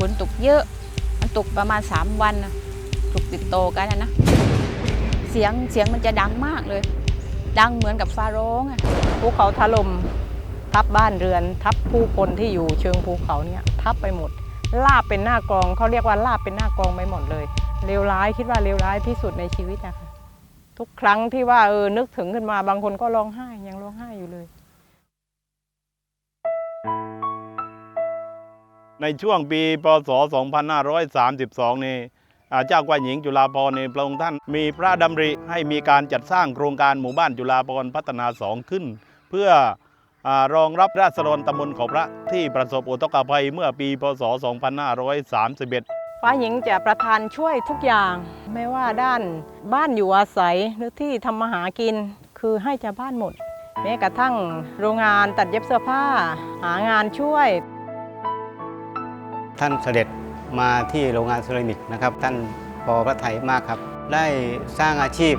ฝนตกเยอะ มันตกประมาณ 3 วันนะตกติดโตอกันนะนะ เสียงเสียงมันจะดังมากเลย ดังเหมือนกับฟ้าร้องอะภูเขาถล่มทับบ้านเรือน ทับผู้คนที่อยู่เชิงภูเขาเนี่ยทับไปหมด ลาบเป็นหน้ากองเขาเรียกว่าลาบเป็นหน้ากองไปหมดเลยเลวร้ายคิดว่าเลวร้ายที่สุดในชีวิตนะคะทุกครั้งที่ว่าเออนึกถึงขึ้นมาบางคนก็ร้องไห้ยังร้องไห้อยู่เลย ในช่วงปีพศ 2532 นี้อ่าเจ้ากวายหญิงจุฬาภรณ์ในพระองค์ท่านมีพระดำริให้มีการจัดสร้างโครงการหมู่บ้านจุฬาภรณ์พัฒนาสองขึ้น เพื่ออรองรับราษฎรตำบลเขาพระที่ประสบอุทกภัยเมื่อปีพศ 2531 ฟ้าหญิงจะประทานช่วยทุกอย่าง ไม่ว่าด้านบ้านอยู่อาศัยหรือที่ทำมาหากินคือให้ชาวบ้านหมด แม้กระทั่งโรงงานตัดเย็บเสื้อผ้า หางานช่วย ท่านเสด็จมาที่โรงงานเซรามิกนะครับ ท่านพอพระไทยมากครับ ได้สร้างอาชีพ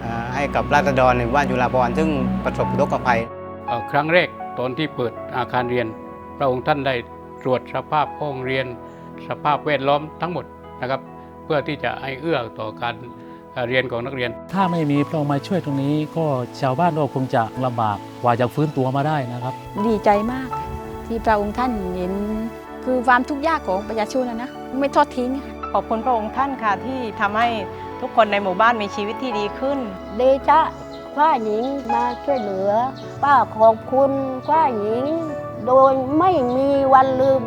เอ่อให้กับราษฎรในหมู่บ้านจุฬาภรณ์ซึ่งประสบอุทกภัยเอ่อครั้งแรกตอนที่เปิดอาคารเรียน พระองค์ท่านได้ตรวจสภาพห้องเรียน สภาพแวดล้อมทั้งหมดนะครับ เพื่อที่จะให้เอื้อต่อการเอ่อเรียนของนักเรียน ถ้าไม่มีพระองค์มาช่วยตรงนี้ ก็ชาวบ้านก็คงจะลำบากกว่าจะฟื้นตัวมาได้นะครับ ดีใจมากที่พระองค์ท่านเห็น คือความทุกข์ยากของประชาชนนะนะไม่ทอดทิ้งอะขอบคุณพระองค์ท่านค่ะที่ทำให้ทุกคนในหมู่บ้านมีชีวิตที่ดีขึ้นเดชะฝ้าหญิงมาช่วยเหลือ ป้าขอบคุณฝ้าหญิง โดยไม่มีวันลืม